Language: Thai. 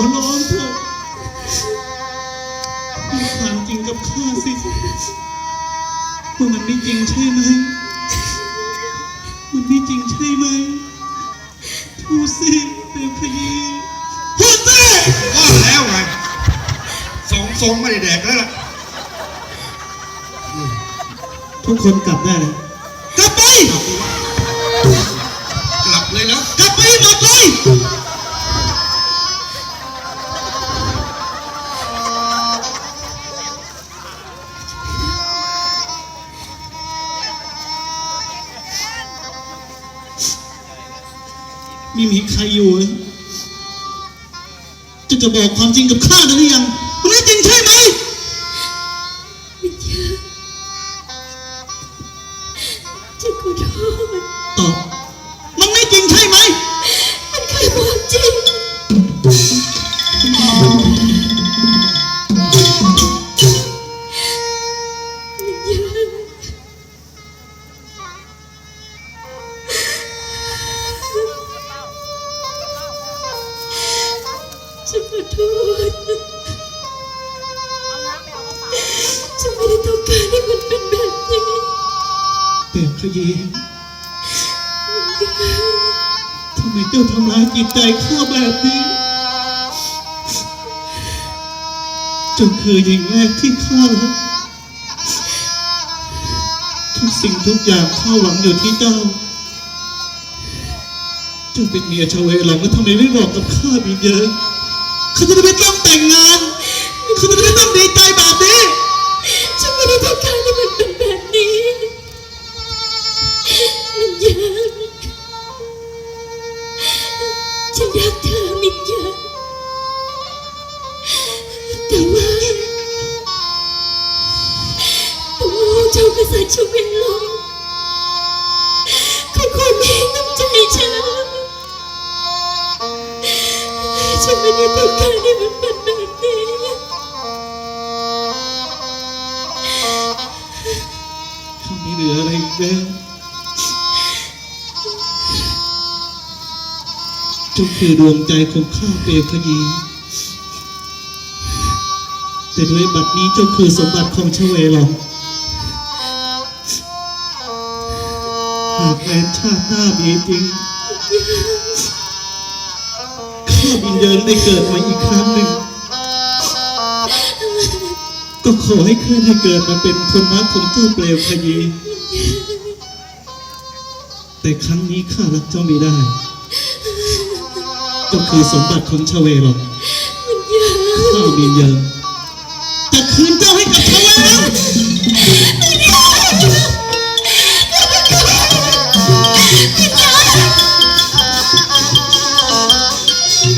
ร้องเถอะพูดความจริงกับข้าสิว่ามันไม่จริงใช่ไหม มันไม่จริงใช่ไหมพูดสิเปลวขยี้พูดสิว่าแล้วไงสองทรงไม่ได้แดกแล้วล่ะทุกคนกลับได้แล้วกลับไป กลับเลยแล้ว กลับไปหมดเลย ไม่มีใครอยู่เลยจะจะบอกความจริงกับข้าได้หรือยังมันไม่จริงใช่ไหมวิญญาณจะขอโทษตอบ ฉันไม่ได้ต้องการให้มันเป็นแบบนี้เปลี่ยนขยีทำไมเจ้าทำร้ายจิตใจข้าแบบนี้จ้าคือหญิงแรกที่ข้าทุกสิ่งทุกอย่างข้าหวังอยู่ที่เจ้าเจ้าเป็นเมียชาวเวหลงแล้วทำไมไม่บอกกับข้าบีเยอะ ข้าจะไม่ต้องแต่งงานข้าจะไม่ต้องดีใจแบบนี้ ฉันไม่ได้ต้องการให้มันเป็นแบบนี้มินยานฉันรักเธอมินยานแต่ว่าแต่ว่าเจ้ากษัตริย์ชเว ฉันไม่ได้ต้องการให้มันเป็นแบบนี้ข้าไม่เหลืออะไรอีกแล้วเจ้าคือดวงใจของข้าเปลวขยีแต่ด้วยบัดนี้เจ้าคือสมบัติของชเวลองหากแม้นชาติหน้ามีจริง ข้าบินเดินได้เกิดมาอีกครั้งหนึ่ง ก็ขอให้ข้าได้เกิดมาเป็นคนรักของเจ้าเปลวขยี แต่ครั้งนี้ข้ารักเจ้าไม่ได้เจ้าคือสมบัติของชเวหรอกข้าบินเยินจะคืนเจ้าให้กับชเว